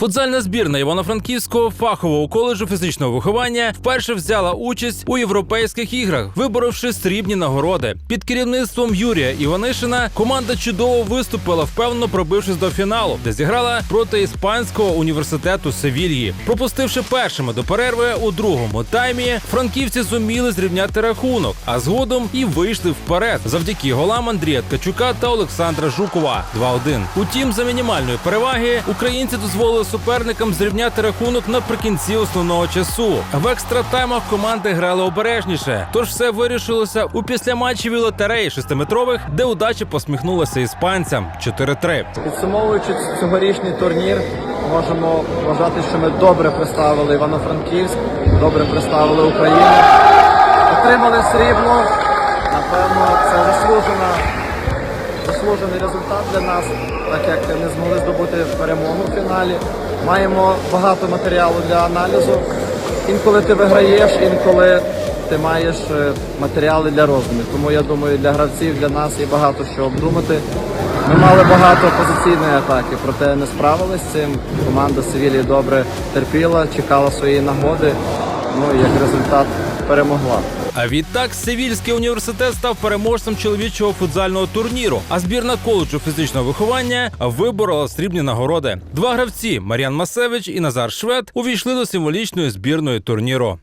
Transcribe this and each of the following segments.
Футзальна збірна Івано-Франківського фахового коледжу фізичного виховання вперше взяла участь у європейських іграх, виборовши срібні нагороди. Під керівництвом Юрія Іванишина команда чудово виступила, впевнено пробившись до фіналу, де зіграла проти іспанського університету Севільї. Пропустивши першими до перерви у другому таймі, франківці зуміли зрівняти рахунок, а згодом і вийшли вперед завдяки голам Андрія Ткачука та Олександра Жукова 2-1. Утім, за мінімальної переваги українці дозволили суперникам зрівняти рахунок наприкінці основного часу. В екстратаймах команди грали обережніше, тож все вирішилося у післяматчевій лотереї шестиметрових, де удача посміхнулася іспанцям 4-3. Підсумовуючи цьогорічний турнір, можемо вважати, що ми добре представили Івано-Франківськ, добре представили Україну. Отримали срібло. Напевно, це заслужена, заслужений результат для нас, так як не змогли здобути перемогу в фіналі. Маємо багато матеріалу для аналізу. Інколи ти виграєш, інколи ти маєш е, матеріали для роздумів. Тому я думаю, для гравців, для нас є багато що обдумати. Ми мали багато позиційної атаки, проте не справилися з цим. Команда Севілії добре терпіла, чекала своєї нагоди. Ну і як результат перемогла. А відтак Севільський університет став переможцем чоловічого футзального турніру. А збірна коледжу фізичного виховання виборола срібні нагороди. Два гравці Мар'ян Масевич і Назар Швед увійшли до символічної збірної турніру.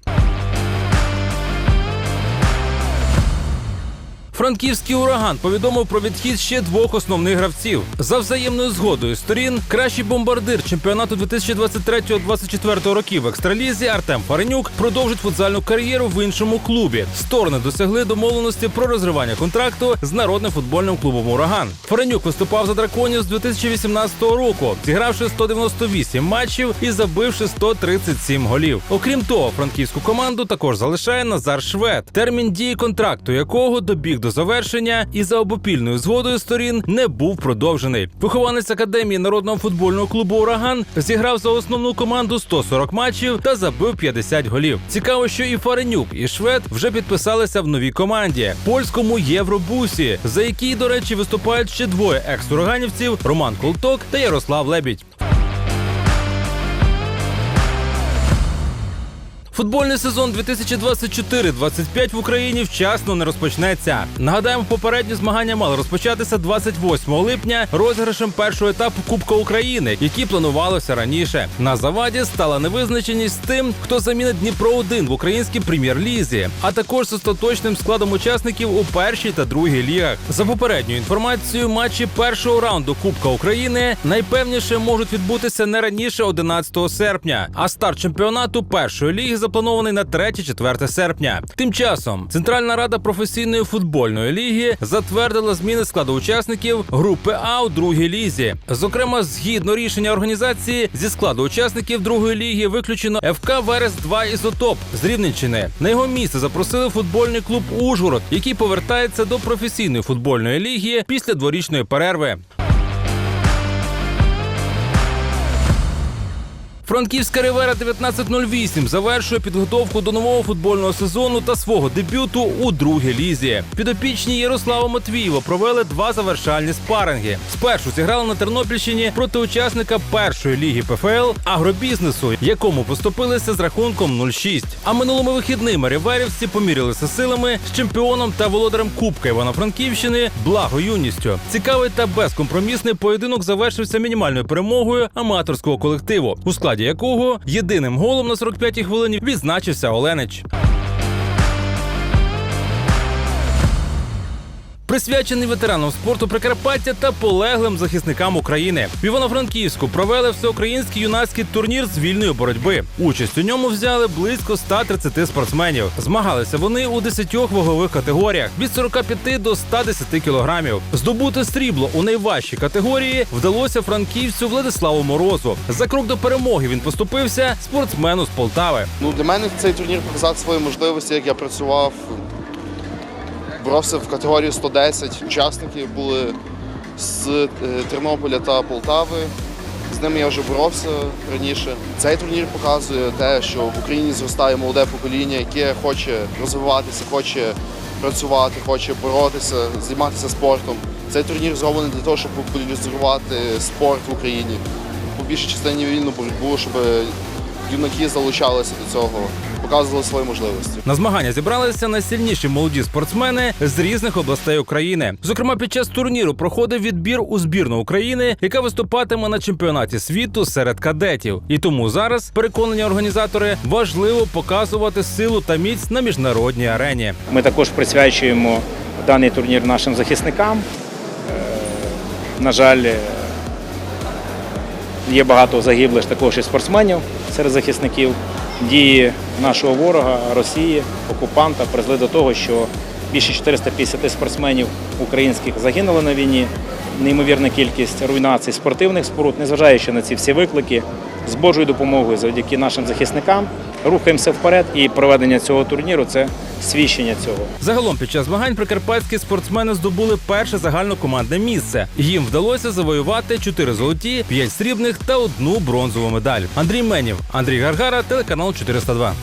Франківський ураган повідомив про відхід ще двох основних гравців. За взаємною згодою сторін кращий бомбардир чемпіонату 2023-2024 років в екстралізі Артем Фаренюк продовжить футзальну кар'єру в іншому клубі. Сторони досягли домовленості про розривання контракту з народним футбольним клубом Ураган. Фаренюк виступав за драконів з 2018 року, зігравши 198 матчів і забивши 137 голів. Окрім того, франківську команду також залишає Назар Швед, термін дії контракту якого добіг до завершення і за обопільною згодою сторін не був продовжений. Вихованець академії народного футбольного клубу Ураган зіграв за основну команду 140 матчів та забив 50 голів. Цікаво, що і Фаренюк, і Швед вже підписалися в новій команді польському Євробусі, за якій, до речі, виступають ще двоє екс-ураганівців Роман Колток та Ярослав Лебідь. Футбольний сезон 2024-25 в Україні вчасно не розпочнеться. Нагадаємо, попередні змагання мали розпочатися 28 липня розіграшем першого етапу Кубка України, які планувалося раніше. На заваді стала невизначеність з тим, хто замінить Дніпро 1 в українській прем'єр-лізі, а також з остаточним складом учасників у першій та другій лігах. За попередньою інформацією, матчі першого раунду Кубка України найпевніше можуть відбутися не раніше 11 серпня, а старт чемпіонату першої ліги запланований на 3-4 серпня. Тим часом Центральна рада професійної футбольної ліги затвердила зміни складу учасників групи А у другій лізі. Зокрема, згідно рішення організації зі складу учасників другої ліги виключено ФК Верес 2 Ізотоп з Рівненщини. На його місце запросили футбольний клуб Ужгород, який повертається до професійної футбольної ліги після дворічної перерви. Франківська Ривера 1908 завершує підготовку до нового футбольного сезону та свого дебюту у другій лізі. Підопічні Ярослава Матвієва провели два завершальні спаринги. Спершу зіграли на Тернопільщині проти учасника першої ліги ПФЛ агробізнесу, якому поступилися з рахунком 0-6. А минулими вихідними риверівці помірялися силами з чемпіоном та володарем Кубка Івано-Франківщини Благо юністю. Цікавий та безкомпромісний поєдинок завершився мінімальною перемогою аматорського колективу, у складі якого єдиним голом на 45-й хвилині відзначився Оленич. Присвячений ветеранам спорту Прикарпаття та полеглим захисникам України в Івано-Франківську провели всеукраїнський юнацький турнір з вільної боротьби. Участь у ньому взяли близько 130 спортсменів. Змагалися вони у 10 вагових категоріях від 45 до 110 кілограмів. Здобути срібло у найважчій категорії вдалося франківцю Владиславу Морозу. За крок до перемоги він поступився спортсмену з Полтави. Ну, для мене цей турнір показав свої можливості, як я працював. Боровся в категорії 110. Учасники були з е, Тернополя та Полтави. З ними я вже боровся раніше. Цей турнір показує те, що в Україні зростає молоде покоління, яке хоче розвиватися, хоче працювати, хоче боротися, займатися спортом. Цей турнір зроблений для того, щоб популяризувати спорт в Україні, По більшій частині вільну боротьбу, щоб юнаки залучалися до цього, показували свої можливості. На змагання зібралися найсильніші молоді спортсмени з різних областей України. Зокрема, під час турніру проходив відбір у збірну України, яка виступатиме на чемпіонаті світу серед кадетів. І тому зараз переконані організатори важливо показувати силу та міць на міжнародній арені. Ми також присвячуємо даний турнір нашим захисникам. Е, На жаль, е, є багато загиблих також і спортсменів серед захисників. Дії нашого ворога Росії, окупанта призвели до того, що більше 450 спортсменів українських загинули на війні. Неймовірна кількість руйнацій спортивних споруд, незважаючи на ці всі виклики, з Божою допомогою завдяки нашим захисникам рухаємося вперед. І проведення цього турніру це свідчення цього. Загалом під час змагань прикарпатські спортсмени здобули перше загальнокомандне місце. Їм вдалося завоювати 4 золоті, 5 срібних та одну бронзову медаль. Андрій Менів, Андрій Гаргара, телеканал 402.